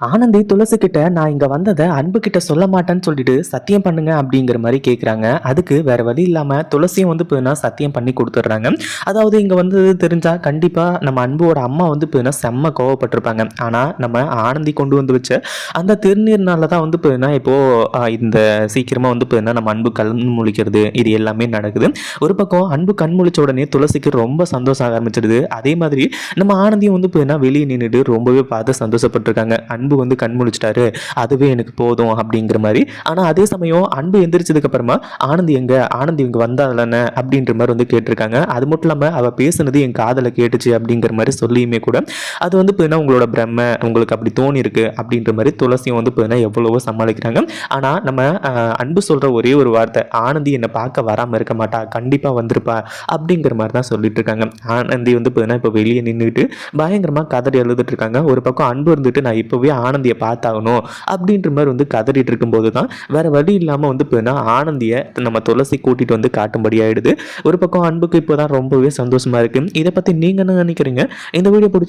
ஆனந்தி துளசி கிட்ட நான் இங்க வந்ததை அன்பு கிட்ட சொல்ல மாட்டேன்னு சொல்லிட்டு சத்தியம் பண்ணுங்க அப்படிங்கிற மாதிரி கேக்குறாங்க. அதுக்கு வேற வழி இல்லாம துளசியும் வந்து போயினா சத்தியம் பண்ணி கொடுத்துட்றாங்க. அதாவது இங்க வந்து தெரிஞ்சா கண்டிப்பா நம்ம அன்போட அம்மா வந்து போயினா செம்ம கோவப்பட்டிருப்பாங்க. ஆனா நம்ம ஆனந்தி கொண்டு வந்து வச்ச அந்த திருநீர்னால தான் வந்து போயினா இப்போ இந்த சீக்கிரமா வந்து போயினா நம்ம அன்பு கண் முழிக்கிறது இது எல்லாமே நடக்குது. ஒரு பக்கம் அன்பு கண் முழிச்ச உடனே துளசிக்கு ரொம்ப சந்தோஷம் ஆரம்பிச்சிடுது. அதே மாதிரி நம்ம ஆனந்தியும் வந்து போயினா வெளியே நின்றுட்டு ரொம்பவே பார்த்து சந்தோஷப்பட்டிருக்காங்க. அன்பு அன்பு வந்து கண் முழிச்சிட்டாரு. அதுவே எனக்கு போதும் அப்படிங்கிற மாதிரி. ஆனால் அதே சமயம் அன்பு எந்திரிச்சதுக்கு அப்புறமா ஆனந்தி எங்க? ஆனந்தி இவங்க வந்தாலன்னு அப்படின்ற மாதிரி வந்து கேட்டிருக்காங்க. அது மட்டும் இல்லாமல் அவள் பேசுனது என் காதலை கேட்டுச்சு அப்படிங்கிற மாதிரி சொல்லியுமே கூட அது வந்து பார்த்தீங்கன்னா உங்களோட பிரம்ம உங்களுக்கு அப்படி தோணி இருக்கு அப்படின்ற மாதிரி துளசியும் வந்து பார்த்தீங்கன்னா எவ்வளவோ சமாளிக்கிறாங்க. ஆனால் நம்ம அன்பு சொல்ற ஒரே ஒரு வார்த்தை ஆனந்தி என்னை பார்க்க வராமல் இருக்க மாட்டா கண்டிப்பாக வந்திருப்பா அப்படிங்கிற மாதிரி தான் சொல்லிட்டு இருக்காங்க. ஆனந்தி வந்து பார்த்தீங்கன்னா இப்போ வெளியே நின்றுட்டு பயங்கரமாக கதறி எழுதிட்டு இருக்காங்க. ஒரு பக்கம் அன்பு இருந்துட்டு நான் இப்போவே ஆனந்தியை பார்த்தாகணும் அப்படின்ற மாதிரி வந்து கதறிட்டு இருக்கும்போது தான் வேற வழி இல்லாமல் வந்து போயினா ஆனந்தியை நம்ம துளசி கூட்டிட்டு வந்து காட்டும்படி ஆயிடுது. ஒரு பக்கம் அன்புக்கு இப்போ தான் ரொம்பவே சந்தோஷமா இருக்கு. இதை பற்றி நீங்கள் என்ன நினைக்கிறீங்க? இந்த வீடியோ பிடிச்சி